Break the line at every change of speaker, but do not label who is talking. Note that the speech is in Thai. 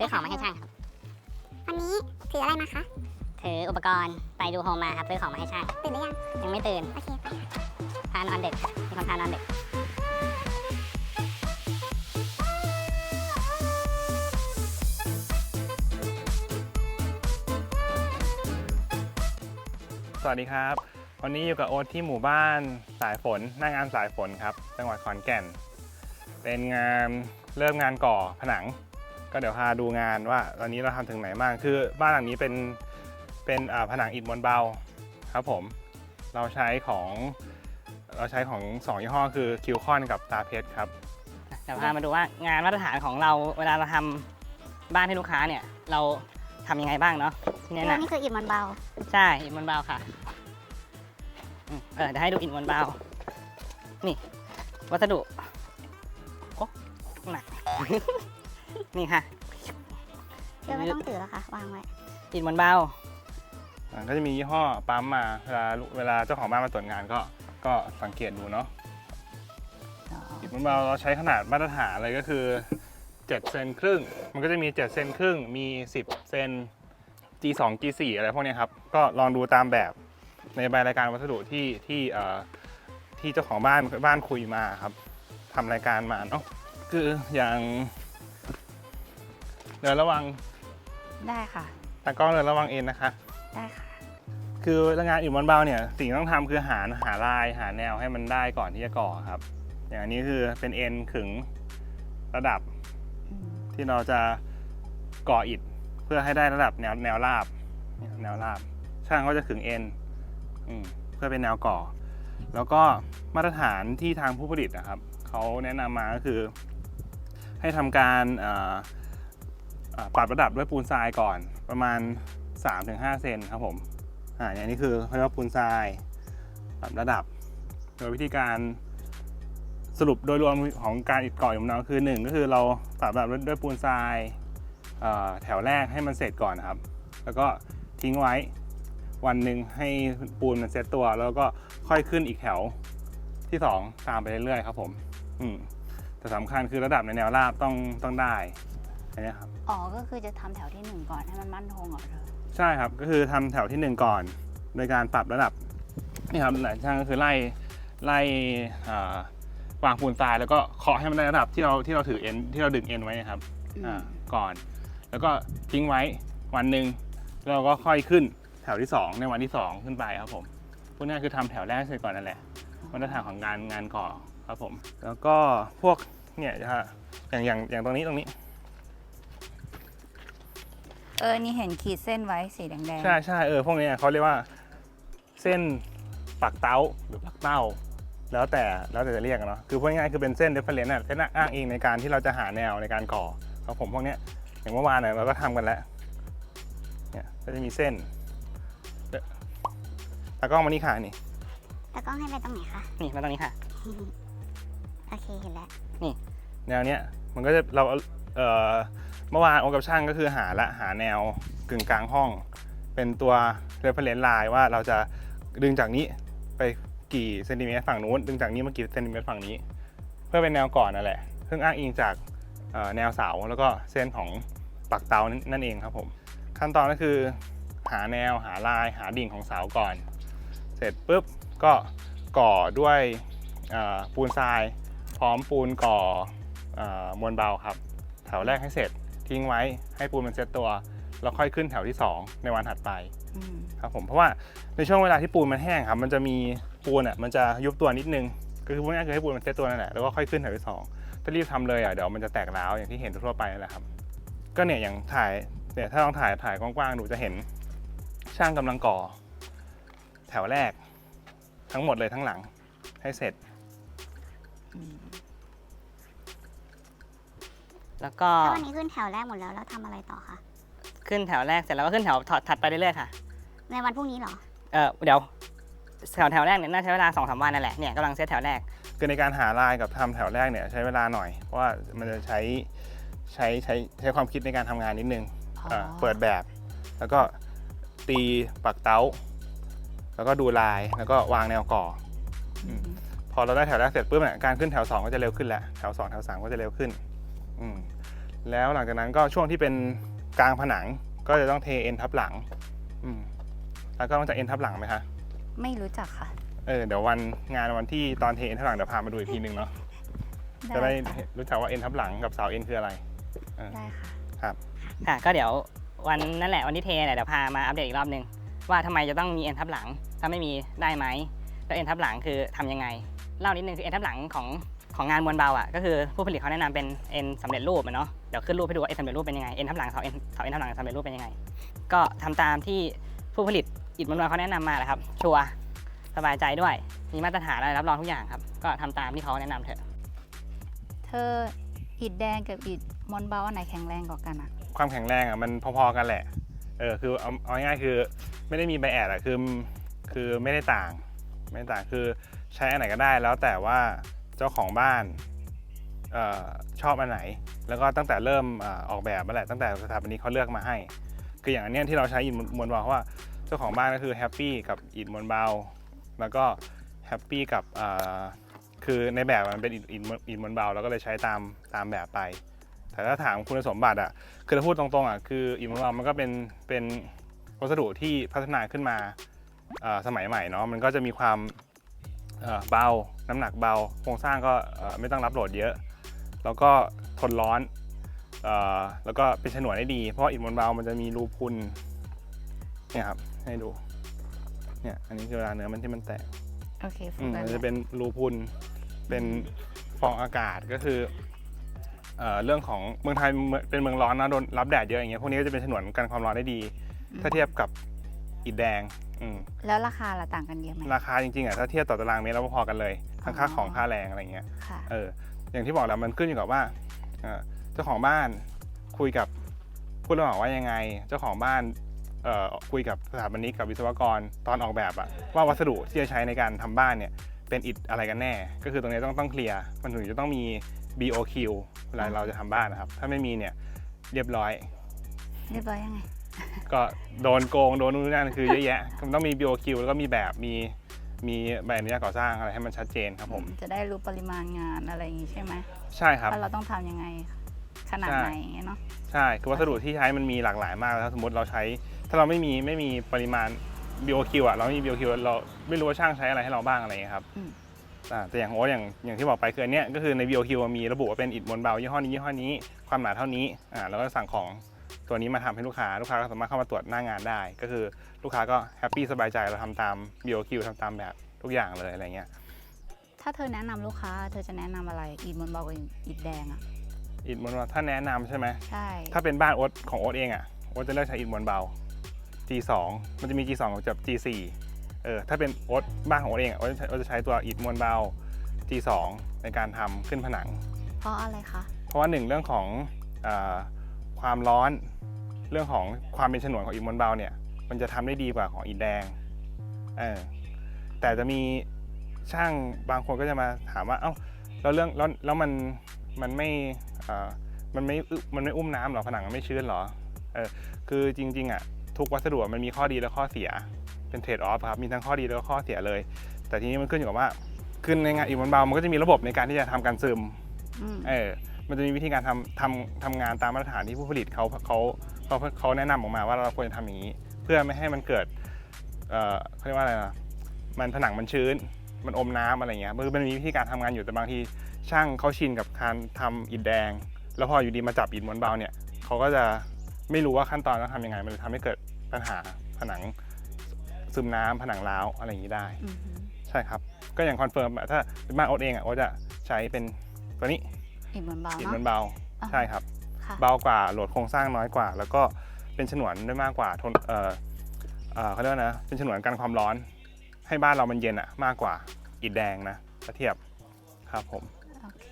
ซื้อของมาให้ช่างครับ
วันนี้ถืออะไรมาคะ
ถืออุปกรณ์ไปดูโฮมมาครับซื้อของมาให้ช่าง
ตื่นหรือยัง
ยังไม่ตื่น
โอเคไป
พานอนดึกมีคนพานอนดึก
สวัสดีครับ วันนี้อยู่กับโอ๊ตที่หมู่บ้านสายฝนหน้างานสายฝนครับ จังหวัดขอนแก่น เป็นงานเริ่มงานก่อผนัง ก็เดี๋ยวพาดูงานว่าตอนนี้เราทำถึงไหนบ้างคือบ้านหลังนี้เป็นเป็นอ่าผนังอิฐมวลเบาครับผม เราใช้ของเราใช้ของสองยี่ห้อคือคิวคอนกับตาเพชรครับ
เดี๋ยวพามาดูว่างานมาตรฐานของเราเวลาเราทำบ้านให้ลูกค้าเนี่ย เราทำยังไงบ้างเนาะที่
แล้
แนะ
วนนี่คืออิฐมันเบาำ
ใช่อิฐมวลเบาค่ะอืมเออเดี๋ยวให้ดูอิฐมวลเบา นี่ วัสดุโอ้หนัก นี่ค่ะ
เดี๋ยวไม่ต้องถือแล้วค่ะ วางไว้
อิฐมวลเบา
อ่าก็จะมียี่ห้อปั๊มมาเวลาเวลาเจ้าของบ้านมาตรวจงานก็ก็สังเกตดูเนาะอิฐมวลเบาเราใช้ขนาดมาตรฐานเลยก็คือ7เซนครึ่ง มันก็จะมี7เซนครึ่ง มี 10 เซน G2 G4 อะไรพวกเนี้ยครับ ก็ลองดูตามแบบในใบรายการวัสดุที่ที่เอ่อที่เจ้าของบ้านบ้านคุยมาครับทำรายการมาเนาะ คืออย่าง เดินระวัง
ได้ค่ะ
ตากล้องเดินระวังเอ็นนะคะ
ได้ค่ะ
คืองานอิฐมวลเบาเนี่ยสิ่งที่ต้องทำคือหาหาลายหาแนวให้มันได้ก่อนที่จะก่อครับ อย่างอันนี้คือเป็นเอ็นขึงระดับที่เราจะก่ออิฐเพื่อให้ได้ระดับแนวแนวราบเนี่ยแนวราบ ช่างก็จะขึงเอ็นอืมเพื่อเป็นแนวก่อ แล้วก็มาตรฐานที่ทางผู้ผลิตนะครับเขาแนะนำมาก็คือ ให้ทำการเอ่อเอ่อ ปรับระดับด้วยปูนทรายก่อนประมาณ 3-5 เซนครับผมอ่าอย่างนี้คือเขาเรียกว่าปูนทรายปรับระดับ โดยวิธีการสรุปโดยรวมของการอิฐก่ออยู่น้องคือหนึ่งก็คือเราปรับระดับด้วยปูนทรายแถวแรกให้มันเสร็จก่อนครับ แล้วก็ทิ้งไว้วันหนึ่งให้ปูนมันเซตตัว แล้วก็ค่อยขึ้นอีกแถวที่สองตามไปเรื่อยๆครับผม อืมแต่สำคัญคือระดับในแนวราบต้องต้องได้ อันนี้ครับ
อ๋อ ก็คือจะทำแถวที่หนึ่งก่อนให้มันมั่นคงเหรอเธอ
ใช่ครับ ก็คือทำแถวที่หนึ่งก่อนโดยการปรับระดับนี่ครับหลายช่างก็คือไล่ไล่อ่าวางปูนทรายแล้วก็เคาะให้มันได้ระดับที่เราที่เราถือเอ็นที่เราดึงเอ็นไว้นะครับ
อืม
อ่าก่อน แล้วก็ทิ้งไว้วันหนึ่งแล้วเราก็ค่อยขึ้นแถวที่2ในวันที่2ขึ้นไปครับผมพวกนี้คือทำแถวแรกเสร็จก่อนนั่นแหละมาตรฐานของงานงานก่อครับผม แล้วก็พวกเนี่ยจะอย่างอย่างอย่างตรงนี้ตรงนี้
เออ นี่เห็นขีดเส้นไว้สีแดงๆ
ใช่ใช่เออพวกเนี้ยเขาเรียกว่าเส้นปักเต้าหรือปักเต้า แล้วแต่แล้วแต่จะเรียกอะเนาะคือพูดง่ายๆคือเป็นเส้นเรฟเฟรนซ์น่ะเส้นอ้างอิงในการที่เราจะหาแนวในการก่อครับผมพวกเนี้ยอย่างเมื่อวานเนี่ยเราก็ทำกันแล้วเนี่ยก็จะมีเส้นเดี๋ยวตากล้องมานี่ค่ะนี่
ตากล้องให้ไปตรงไหนคะ
นี่มาตรงนี้ค่ะ
โอเคเห็นแล้ว
แนวเนี้ยมันก็จะเราเอ่อ เมื่อวานโอกับช่างก็คือหาละหาแนวกึ่งกลางห้อง เป็นตัวเรฟเฟรนซ์ไลน์ว่าเราจะดึงจากนี้ไปกี่เซนติเมตรฝั่งนู้น ดึงจากนี้มากี่เซนติเมตรฝั่งนี้ เพื่อเป็นแนวก่อนนั่นแหละ ซึ่งอ้างอิงจากแนวเสาแล้วก็เส้นของปักเตานั่นนั่นเองครับผม ขั้นตอนก็คือหาแนวหาลายหาดิ่งของเสาก่อน เสร็จปุ๊บก็ก่อด้วยปูนทราย พร้อมปูนก่ออมวลเบาครับแถวแรกให้เสร็จ ทิ้งไว้ให้ปูนมันเซ็ตตัว แล้วค่อยขึ้นแถวที่ 2 ในวันถัดไป
อืม
ครับผมเพราะว่าในช่วงเวลาที่ปูนมันแห้งครับ มันจะมีปูนอะมันจะยุบตัวนิดนึง ก็คือพูดง่ายๆคือให้ปูนมันเซ็ตตัวนั่นแหละแล้วก็ค่อยขึ้นแถวที่สองถ้ารีบทำเลยอะเดี๋ยวมันจะแตกร้าวอย่างที่เห็นทั่วๆไปนั่นแหละครับ ก็เนี่ยอย่างถ่ายเนี่ยถ้าลองถ่ายถ่ายกว้างๆดูจะเห็นช่างกำลังก่อ แถวแรก ทั้งหมดเลยทั้งหลังให้เสร็จ
แล้วก็
ถ้าวันนี้ขึ้นแถวแรกหมดแล้วแล้วทำอะไรต่อคะ
ขึ้นแถวแรกเสร็จแล้วก็ขึ้นแถวถอดถัดไปเรื่อยๆค่ะ
ในวันพรุ่งนี้เหรอ
เออเดี๋ยวแถวแถวแรกเนี่ยน่าใช้เวลาสองสามวันนั่นแหละเนี่ยกำลังเซตแถวแรก
คือในการหาลายกับทำแถวแรกเนี่ยใช้เวลาหน่อย เพราะว่ามันจะใช้ใช้ใช้ใช้ความคิดในการทำงานนิดนึง
อ๋อา
เปิดแบบ แล้วก็ตีปักเต้า แล้วก็ดูลายแล้วก็วางแนวก่ออืมพอเราได้แถวแรกเสร็จปุ๊บเนี่ยการขึ้นแถว2ก็จะเร็วขึ้นแหละแถว2แถว3ก็จะเร็วขึ้นอืม แล้วหลังจากนั้นก็ช่วงที่เป็นกลางผนังก็จะต้องเทเอ็นทับหลังอืมแล้วก็ต้องจากเอ็นทับหลังไหมคะ
ไม่รู้จักค่ะ
เออเดี๋ยววันงานวันที่ตอนเทเอ็นทับหลังเดี๋ยวพามาดูอีกทีหนึ่งเนาะจะได้
ค่ะ
รู้จักว่าเอ็นทับหลังกับเสาเอ็นคืออะไร
ได้ค่ะ
ค่ะก็เดี๋ยววันนั่นแหละวันที่เทเนี่ยเดี๋ยวพามาอัปเดตอีกรอบนึงว่าทำไมจะต้องมีเอ็นทับหลัง ถ้าไม่มีได้ไหมแล้วเอ็นทับหลังคือทำยังไง เล่านิดนึงคือเอ็นทับหลังของ ของงานมวลเบาอะก็คือผู้ผลิตเขาแนะนำเป็นเอ็นสำเร็จรูปอะเนาะเดี๋ยวขึ้นรูปให้ดูว่าเอ็นสำเร็จรูปเป็นยังไงเอ็นทับหลังเสาเอ็นเสาเอ็นทับหลังสำเร็จรูปเป็นยังไง ก็ทำตามที่ผู้ผลิตอิฐมวลเบาเขาแนะนำมาแหละครับ ชัวร์สบายใจด้วย มีมาตรฐานอะไรรับรองทุกอย่างครับ ก็ทำตามที่เขาแนะนำเถอะ
เธออิฐแดงกับอิฐมอนเบาอันไหนแข็งแรงกว่ากันอะ
ความแข็งแรงอะมันพอๆกันแหละเออคือเอาเอาง่ายๆคือไม่ได้มีไบแอดอะคือคือไม่ได้ต่าง ไม่ได้ต่างคือใช้อันไหนก็ได้แล้วแต่ว่า เจ้าของบ้านออชอบอันไหน แล้วก็ตั้งแต่เริ่มออออกแบบมาแหละตั้งแต่สถาปนิกเขาเลือกมาให้ คืออย่างอันเนี้ยที่เราใช้อิฐมวลเบาเพราะว่าเจ้าของบ้านก็คือแฮปปี้กับอิฐมวลเบา แล้วก็แฮปปี้กับคือในแบบมันเป็นอิฐอิฐมวลอิฐมวลเบาเราก็เลยใช้ตามตามแบบไป แต่ถ้าถามคุณสมบัติอะคือถ้าพูดตรงๆอะคืออิฐมวลเบามันก็เป็นเป็นวัสดุที่พัฒนาขึ้นมาสมัยใหม่เนาะมันก็จะมีความ เอ่อเบา น้ำหนักเบา โครงสร้างก็เอ่อไม่ต้องรับโหลดเยอะ แล้วก็ทนร้อนเอ่อแล้วก็เป็นฉนวนได้ดี เพราะว่าอิฐมวลเบา มันจะมีรูพุนเนี่ยครับ ให้ดู เนี่ย อันนี้คือเวลาเนื้อมันที่มันแตก
โอเคโฟ
อืม
กัส
มันจะเป็นรูพุน เป็นฟองอากาศก็คือเอ่อเรื่องของเมืองไทยเมืองเป็นเมืองร้อนนะโดนรับแดดเยอะอย่างเงี้ยพวกนี้ก็จะเป็นฉนวนกันความร้อนได้ดี ถ้าเทียบกับอิฐแดง อืม
แล้วราคาละต่างกันเยอะไหม
ราคาจริงๆอะถ้าเทียบต่อตารางเมตรแล้วพอๆกันเลยทั้งค่า
อ๋อ
ของค่าแรงอะไรเงี้ย
ค่ะ
เอออย่างที่บอกแล้วมันขึ้นอยู่กับว่าเอ่อเจ้าของบ้านคุยกับผู้รับเหมาว่ายังไง เจ้าของบ้านเอ่อคุยกับสถาปนิกกับวิศวกรตอนออกแบบอะว่าวัสดุที่จะใช้ในการทำบ้านเนี่ยเป็นอิฐอะไรกันแน่ ก็คือตรงนี้ต้องต้องเคลียร์มันถึงจะต้องมี BOQ เวลาเราจะทำบ้านนะครับ ถ้าไม่มีเนี่ยเรียบร้อย
เรียบร้อยยังไง
ก็โดนโกงโดนนู่นนนั่นคือเยอะแยะมันต้องมี BOQ แล้วก็มีแบบมีมีใบอนุญาตก่อสร้างอะไรให้มันชัดเจนครับผม
จะได้รู้ปริมาณงานอะไรอย่างงี้ใช่ไหม
ใช่ครับ
ว่าเราต้องทำยังไงขนาด
ใช่
ไหนอย่างเงี้ยเนาะ
ใช่คือวัสดุที่ใช้มันมีหลากหลายมากแล้วถ้าสมมติเราใช้ ถ้าเราไม่มีไม่มีปริมาณ BOQ อะเราไม่มี BOQ เราไม่รู้ว่าช่างใช้อะไรให้เราบ้างอะไรอย่างเงี้ยครับ
อืม
อ่าแต่อย่างโอ้อย่างอย่างที่บอกไปคืออันเนี้ยก็คือใน BOQ มันมีระบุว่าเป็นอิฐมวลเบายี่ห้อนี้ยี่ห้อนี้ความหนาเท่านี้อ่าแล้วก็สั่งของ ตัวนี้มาทำให้ลูกค้าลูกค้าก็สามารถเข้ามาตรวจหน้างานได้ ก็คือลูกค้าก็แฮปปี้สบายใจเราทำตาม BOQ ทำตามแบบทุกอย่างเลยอะไรเงี้ย
ถ้าเธอแนะนำลูกค้า เธอจะแนะนำอะไรอิฐมอนเบากับอิฐแดงอะ
อิฐมวลเบาถ้าแนะนำใช่ไหม
ใช่
ถ้าเป็นบ้านโอ๊ตของโอ๊ตเองอะโอ๊ตจะเลือกใช้อิฐมวลเบา G2 มันจะมี G2 กับ G4 เออถ้าเป็นโอ๊ตบ้านของโอ๊ตเองอะโอ๊ตจะใช้โอ๊ตจะใช้ตัวอิฐมวลเบา G2 ในการทำขึ้นผนัง
เพราะอะไรคะ
เพราะว่าหนึ่งเรื่องของเออ ความร้อน เรื่องของความเป็นฉนวนของอิฐมวลเบาเนี่ย มันจะทำได้ดีกว่าของอิฐแดงเออแต่จะมีช่างบางคนก็จะมาถามว่า เอ้าแล้วเรื่องแล้วแล้วมันมันไม่เอ่อมันไม่อึมันไม่อุ้มน้ำเหรอผนังมันไม่ชื้นเหรอเออคือจริงๆอะทุกวัสดุมันมีข้อดีและข้อเสียเป็นเทรดออฟครับมีทั้งข้อดีและข้อเสียเลย แต่ทีนี้มันขึ้นอยู่กับว่าขึ้นในงานอิฐมวลเบามันก็จะมีระบบในการที่จะทำการซึม
อืม
เออ มันจะมีวิธีการทำทำทำงานตามมาตรฐานที่ผู้ผลิตเขาเขาเขาเขาแนะนำออกมาว่าเราควรจะทำอย่างนี้ เพื่อไม่ให้มันเกิดเอ่อเขาเรียกว่าอะไรนะมันผนังมันชื้น มันอมน้ำอะไรเงี้ยมันมันมีวิธีการทำงานอยู่แต่บางทีช่างเขาชินกับการทำอิฐแดง แล้วพออยู่ดีมาจับอิฐม้วนเบาเนี่ยเขาก็จะไม่รู้ว่าขั้นตอนต้องทำยังไง มันเลยทำให้เกิดปัญหาผนังซึมน้ำผนังร้าวอะไรอย่างนี้ได้
อืมฮึ
ใช่ครับ ก็อย่างคอนเฟิร์มอะถ้าเป็นบ้านโอ๊ตเองอะโอ๊ตจะใช้เป็นตัวนี้
อิฐมอนเบา
อิฐ
เนาะ
มันเบา
อ่า
ใช่ครับ
ค่ะ
เบากว่าโหลดโครงสร้างน้อยกว่า แล้วก็เป็นฉนวนได้มากกว่าทนเออเออเขาเรียกว่านะเป็นฉนวนกันความร้อน ให้บ้านเรามันเย็นอะมากกว่าอิฐแดงนะถ้าเทียบครับผม
โอเค